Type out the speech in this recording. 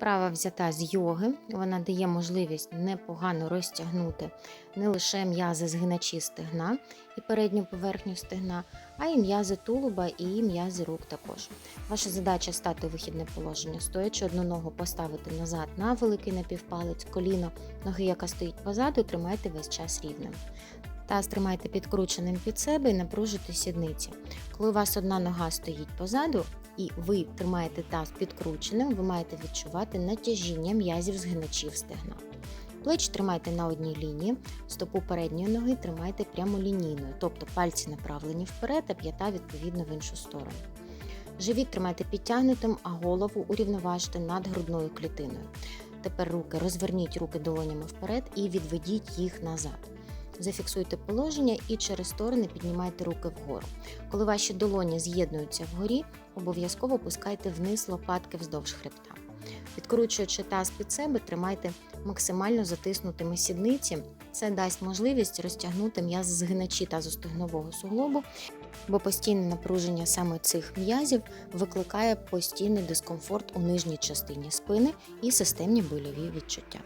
Вправа взята з йоги. Вона дає можливість непогано розтягнути не лише м'язи згиначі стегна і передню поверхню стегна, а й м'язи тулуба і м'язи рук також. Ваша задача стати у вихідне положення, стоячи одну ногу поставити назад на великий напівпалець, коліно ноги, яка стоїть позаду, тримайте весь час рівним. Таз тримайте підкрученим під себе і напружуйте сідниці. Коли у вас одна нога стоїть позаду, і ви тримаєте таз підкрученим, ви маєте відчувати натяжіння м'язів згиначів стегна. Плечі тримайте на одній лінії, стопу передньої ноги тримайте прямолінійною, тобто пальці направлені вперед, а п'ята відповідно в іншу сторону. Живіт тримайте підтягнутим, а голову урівноважте над грудною клітиною. Тепер руки розверніть руки долонями вперед і відведіть їх назад. Зафіксуйте положення і через сторони піднімайте руки вгору. Коли ваші долоні з'єднуються вгорі, обов'язково пускайте вниз лопатки вздовж хребта. Підкручуючи таз під себе, тримайте максимально затиснутими сідниці. Це дасть можливість розтягнути м'яз згиначі тазостегнового суглобу, бо постійне напруження саме цих м'язів викликає постійний дискомфорт у нижній частині спини і системні больові відчуття.